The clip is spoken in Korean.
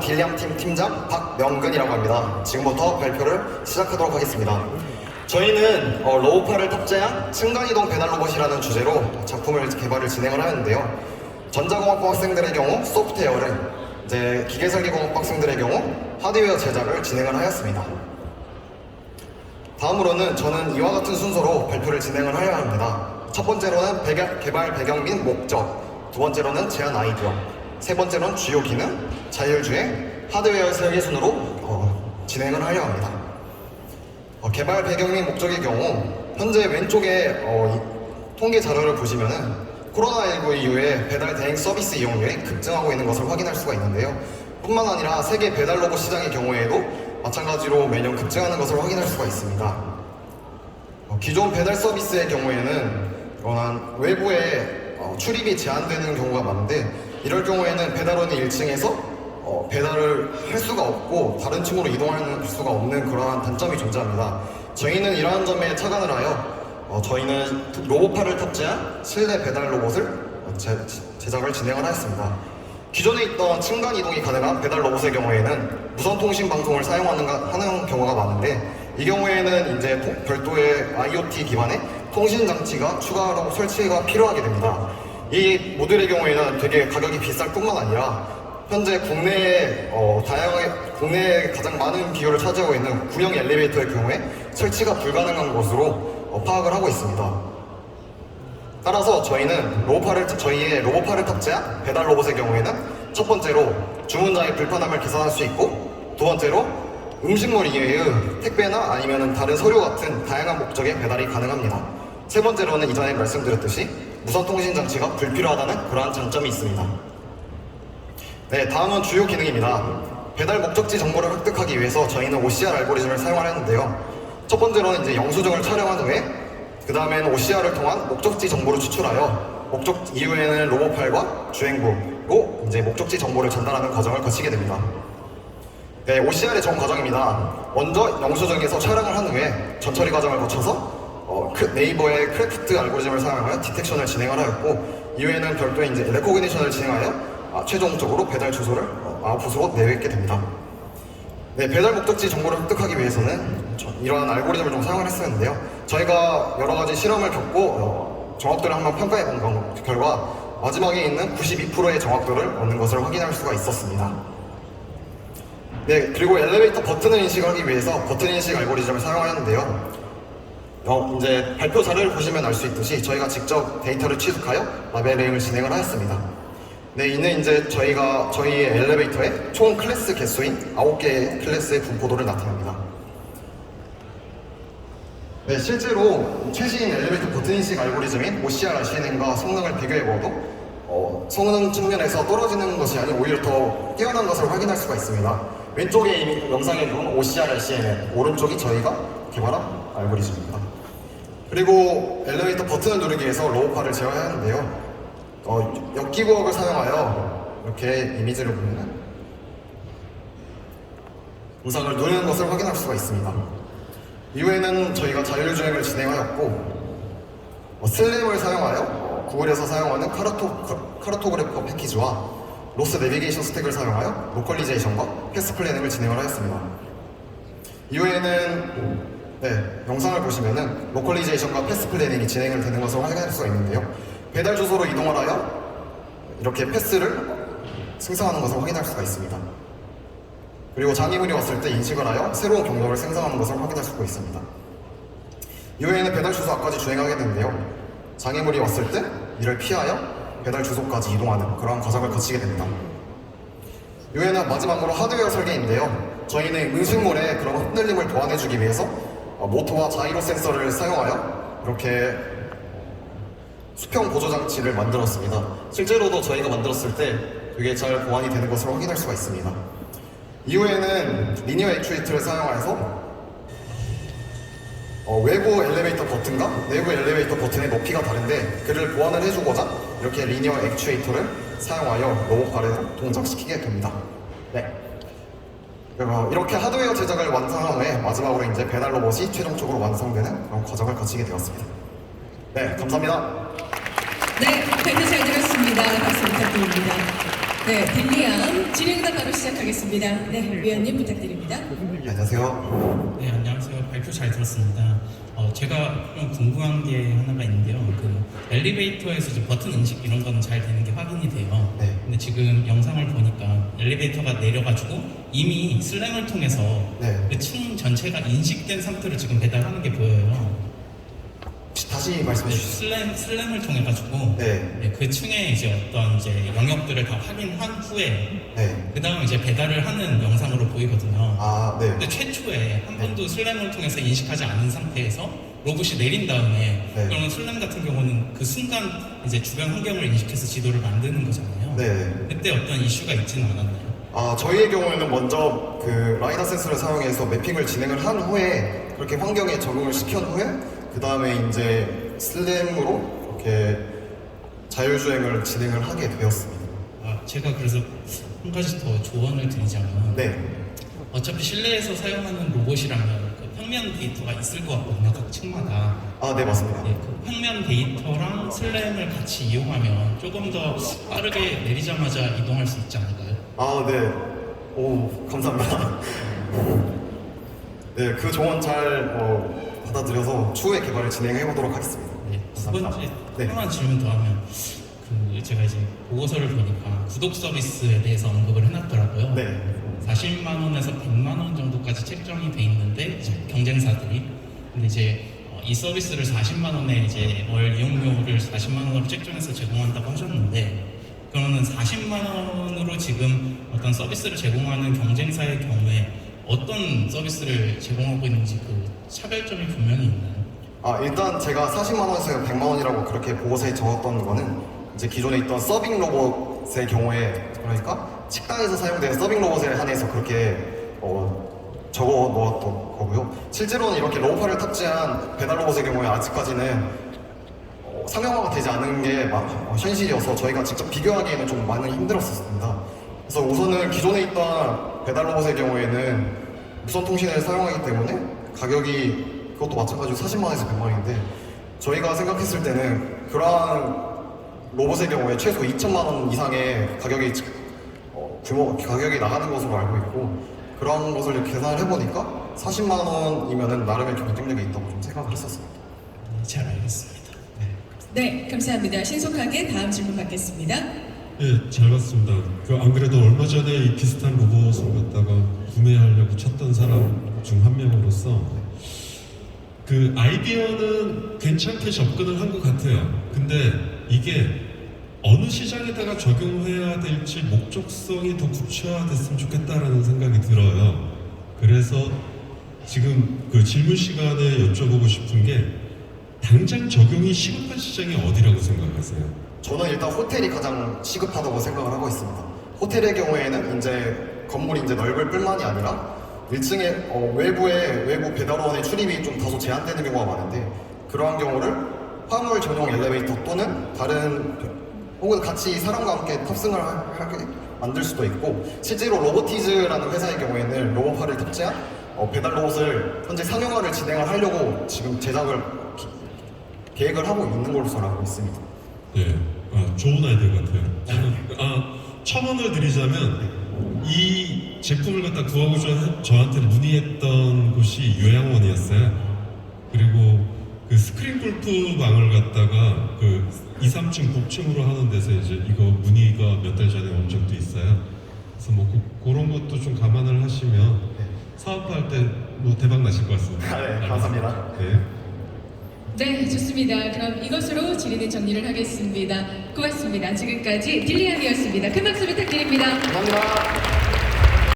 딜량팀 팀장 박명근이라고 합니다. 지금부터 발표를 시작하도록 하겠습니다. 저희는 어, 로우파를 탑재한 층간이동 배달 로봇이라는 주제로 작품을 개발을 진행을 하는데요. 전자공학부 학생들의 경우 소프트웨어를, 이제 기계설계공학부 학생들의 경우 하드웨어 제작을 진행을 하였습니다. 다음으로는 저는 이와 같은 순서로 발표를 진행을 하여야 합니다. 첫 번째로는 배경- 개발 배경 및 목적, 두 번째로는 제안 아이디어, 세 번째로는 주요 기능, 자율주행, 하드웨어 설계 순으로 어, 진행을 하려 합니다. 어, 개발 배경 및 목적의 경우 현재 왼쪽에 어, 이 통계 자료를 보시면은 코로나19 이후에 배달 대행 서비스 이용률이 급증하고 있는 것을 확인할 수가 있는데요. 뿐만 아니라 세계 배달 로봇 시장의 경우에도 마찬가지로 매년 급증하는 것을 확인할 수가 있습니다. 어, 기존 배달 서비스의 경우에는 이런 외부에 어, 출입이 제한되는 경우가 많은데 이럴 경우에는 배달원이 1층에서 어, 배달을 할 수가 없고 다른 층으로 이동할 수가 없는 그러한 단점이 존재합니다. 저희는 이러한 점에 착안을 하여 어, 저희는 로봇파를 탑재한 실내 배달 로봇을 어, 제, 제작을 진행을 하였습니다. 기존에 있던 층간 이동이 가능한 배달 로봇의 경우에는 무선 통신 방송을 사용하는 가- 하는 경우가 많은데 이 경우에는 이제 토- 별도의 IoT 기반의 통신 장치가 추가로 설치가 필요하게 됩니다. 이 모델의 경우에는 되게 가격이 비쌀 뿐만 아니라 현재 국내에 어, 다양하게 국내에 가장 많은 비율을 차지하고 있는 구형 엘리베이터의 경우에 설치가 불가능한 것으로 어, 파악을 하고 있습니다. 따라서 저희는 로보파를 저희의 로보파를 탑재한 배달 로봇의 경우에는 첫 번째로 주문자의 불편함을 개선할 수 있고 두 번째로 음식물 이외의 택배나 아니면 다른 서류 같은 다양한 목적의 배달이 가능합니다. 세 번째로는 이전에 말씀드렸듯이 무선 통신 장치가 불필요하다는 그러한 장점이 있습니다. 네, 다음은 주요 기능입니다. 배달 목적지 정보를 획득하기 위해서 저희는 OCR 알고리즘을 사용하였는데요. 첫 번째로는 이제 영수증을 촬영한 후에 그 다음에는 OCR을 통한 목적지 정보를 추출하여 목적 이후에는 로봇팔과 주행부로 이제 목적지 정보를 전달하는 과정을 거치게 됩니다. 네, OCR의 전 과정입니다. 먼저 영수증에서 촬영을 한 후에 전처리 과정을 거쳐서 어, 크- 네이버의 크래프트 알고리즘을 사용하여 디텍션을 진행을 하였고 이후에는 별도의 이제 레코그니션을 진행하여 아, 최종적으로 배달 주소를 어, 아웃풋으로 내뱉게 됩니다. 네, 배달 목적지 정보를 획득하기 위해서는 저- 이러한 알고리즘을 좀 사용을 했었는데요. 저희가 여러 가지 실험을 겪고 어, 정확도를 한번 평가해 본 경- 결과 마지막에 있는 92%의 정확도를 얻는 것을 확인할 수가 있었습니다. 네, 그리고 엘리베이터 버튼을 인식하기 위해서 버튼 인식 알고리즘을 사용하였는데요. 어, 이제 발표 자료를 보시면 알 수 있듯이 저희가 직접 데이터를 취득하여 라벨링을 진행을 하였습니다. 네, 이는 이제 저희가 저희의 엘리베이터의 총 클래스 개수인 9개의 클래스의 분포도를 나타냅니다. 네, 실제로 최신 엘리베이터 버튼 인식 알고리즘인 OCR RCNN과 성능을 비교해보아도 어, 성능 측면에서 떨어지는 것이 아닌 오히려 더 뛰어난 것을 확인할 수가 있습니다. 왼쪽에 영상에 본 OCR RCNN, 오른쪽이 저희가 개발한 알고리즘입니다. 그리고 엘리베이터 버튼을 누르기 위해서 로우파를 제어해야 하는데요. 어, 역기구역을 사용하여 이렇게 이미지를 보면 영상을 누르는 것을 확인할 수가 있습니다. 이후에는 저희가 자율주행을 진행하였고 어, 슬램을 사용하여 어, 구글에서 사용하는 카르토, 카르토그래퍼 패키지와 로스 내비게이션 스택을 사용하여 로컬리제이션과 패스 플래닝을 진행을 하였습니다. 이후에는 네, 영상을 보시면은 로컬리제이션과 패스 플래닝이 진행을 되는 것을 확인할 수가 있는데요. 배달 주소로 이동을 하여 이렇게 패스를 생성하는 것을 확인할 수가 있습니다. 그리고 장애물이 왔을 때 인식을 하여 새로운 경로를 생성하는 것을 확인할 수가 있습니다. 이후에는 배달 주소 앞까지 주행하게 되는데요. 장애물이 왔을 때 이를 피하여 배달 주소까지 이동하는 그러한 과정을 거치게 됩니다. 이후에는 마지막으로 하드웨어 설계인데요. 저희는 음식물의 그런 흔들림을 보완해주기 위해서 어, 모터와 자이로 센서를 사용하여 이렇게 수평 보조 장치를 만들었습니다. 실제로도 저희가 만들었을 때 되게 잘 보완이 되는 것을 확인할 수가 있습니다. 이후에는 리니어 액추에이터를 사용해서 어, 외부 엘리베이터 버튼과 내부 엘리베이터 버튼의 높이가 다른데 그를 보완을 해주고자 이렇게 리니어 액추에이터를 사용하여 로봇팔을 동작시키게 됩니다. 네. 그리고 이렇게 하드웨어 제작을 완성한 후에 마지막으로 이제 배달 로봇이 최종적으로 완성되는 그런 과정을 거치게 되었습니다. 네, 감사합니다. 네, 발표 잘 들었습니다. 박수 부탁드립니다. 네, 딜리암 진행단 바로 시작하겠습니다. 네, 위원님 부탁드립니다. 네, 안녕하세요. 네, 안녕하세요. 발표 잘 들었습니다. 어, 제가 좀 궁금한 게 하나가 있는데요. 그 엘리베이터에서 이제 버튼 인식 이런 거는 잘 되는 게 확인이 돼요. 네. 지금 영상을 보니까 엘리베이터가 내려가지고 이미 슬램을 통해서 네. 그 층 전체가 인식된 상태로 지금 배달하는 게 보여요. 혹시 다시 말씀해 네, 주시죠. 슬램 슬램을 통해 가지고 네. 그 층에 이제 어떤 이제 영역들을 다 확인한 후에 네. 그 다음 이제 배달을 하는 영상으로 보이거든요. 아, 네. 근데 최초에 한 네. 번도 슬램을 통해서 인식하지 않은 상태에서 로봇이 내린 다음에 네. 그러면 슬램 같은 경우는 그 순간 이제 주변 환경을 인식해서 지도를 만드는 거잖아요. 네. 그때 어떤 이슈가 있지는 않았나요? 아, 저희의 경우에는 먼저 그 라이다 센서를 사용해서 매핑을 진행을 한 후에 그렇게 환경에 적응을 시킨 후에 그 다음에 이제 슬램으로 이렇게 자율주행을 진행을 하게 되었습니다. 아, 제가 그래서 한 가지 더 조언을 드리자면 네. 어차피 실내에서 사용하는 로봇이라면 그 평면 데이터가 있을 것 같거든요. 각 층마다. 아, 네, 맞습니다. 네, 그 평면 데이터랑 슬램을 같이 이용하면 조금 더 빠르게 내리자마자 이동할 수 있지 않을까요? 아, 네. 오, 감사합니다. 네, 그 조언 잘 어, 받아들여서 추후에 개발을 진행해 보도록 하겠습니다. 네, 두 감사합니다. 번째 네. 하나만 질문 더 하면 그 제가 이제 보고서를 보니까 구독 서비스에 대해서 언급을 해놨더라고요. 네. 40만 원에서 100만 원 정도까지 책정이 돼 있는데 경쟁사들이 근데 이제 어, 이 서비스를 40만 원에 이제 월 이용료를 40만 원으로 책정해서 제공한다고 하셨는데 그러면 40만 원으로 지금 어떤 서비스를 제공하는 경쟁사의 경우에 어떤 서비스를 제공하고 있는지 그 차별점이 분명히 있나요? 아, 일단 제가 40만 원에서 100만 원이라고 그렇게 보고서에 적었던 거는 이제 기존에 있던 서빙 로봇의 경우에 그러니까 식당에서 사용되는 서빙 로봇에 한해서 그렇게 어, 적어 놓았던 거고요. 실제로는 이렇게 로우파를 탑재한 배달 로봇의 경우에 아직까지는 어, 상용화가 되지 않은 게 마- 어, 현실이어서 저희가 직접 비교하기에는 좀 많이 힘들었었습니다. 그래서 우선은 기존에 있던 배달 로봇의 경우에는 무선 통신을 사용하기 때문에 가격이 그것도 마찬가지로 40만 원에서 100만 원인데 저희가 생각했을 때는 그러한 로봇의 경우에 최소 2천만 원 이상의 가격이 어, 규모 가격이 나가는 것으로 알고 있고 그런 것을 계산을 해보니까 40만 원이면은 나름의 경쟁력이 있다고 좀 생각을 했었습니다. 네, 잘 알겠습니다. 네. 네, 감사합니다. 신속하게 다음 질문 받겠습니다. 예, 잘 봤습니다. 그 안 그래도 얼마 전에 이 비슷한 로봇을 갖다가 구매하려고 찾던 사람 중 한 명으로서 그 아이디어는 괜찮게 접근을 한 것 같아요. 근데 이게 어느 시장에다가 적용해야 될지 목적성이 더 구체화됐으면 좋겠다라는 생각이 들어요. 그래서 지금 그 질문 시간에 여쭤보고 싶은 게 당장 적용이 시급한 시장이 어디라고 생각하세요? 저는 일단 호텔이 가장 시급하다고 생각을 하고 있습니다. 호텔의 경우에는 이제 건물이 이제 넓을 뿐만이 아니라 1층에 어, 외부에 외부 배달원의 출입이 좀 다소 제한되는 경우가 많은데 그러한 경우를 화물 전용 엘리베이터 또는 다른 혹은 같이 사람과 함께 탑승을 하- 하게 만들 수도 있고 실제로 로보티즈라는 회사의 경우에는 로봇파를 탑재한 어, 배달 로봇을 현재 상용화를 진행을 하려고 지금 제작을 기- 계획을 하고 있는 걸로 알고 있습니다. 네, 아, 좋은 아이디어 같아요. 저는 아, 첨언을 드리자면 이 제품을 갖다 구하고 저, 저한테 문의했던 곳이 요양원이었어요. 그리고 그 스크린 골프 방을 갖다가 그 2, 3층 복층으로 하는 데서 이제 이거 문의가 몇 달 전에 온 적도 있어요. 그래서 뭐 그, 그런 것도 좀 감안을 하시면 사업할 때 뭐 대박 나실 것 같습니다. 네, 감사합니다. 네. 네, 좋습니다. 그럼 이것으로 질의는 정리를 하겠습니다. 고맙습니다. 지금까지 딜리안이었습니다. 큰 박수 부탁드립니다. 감사합니다.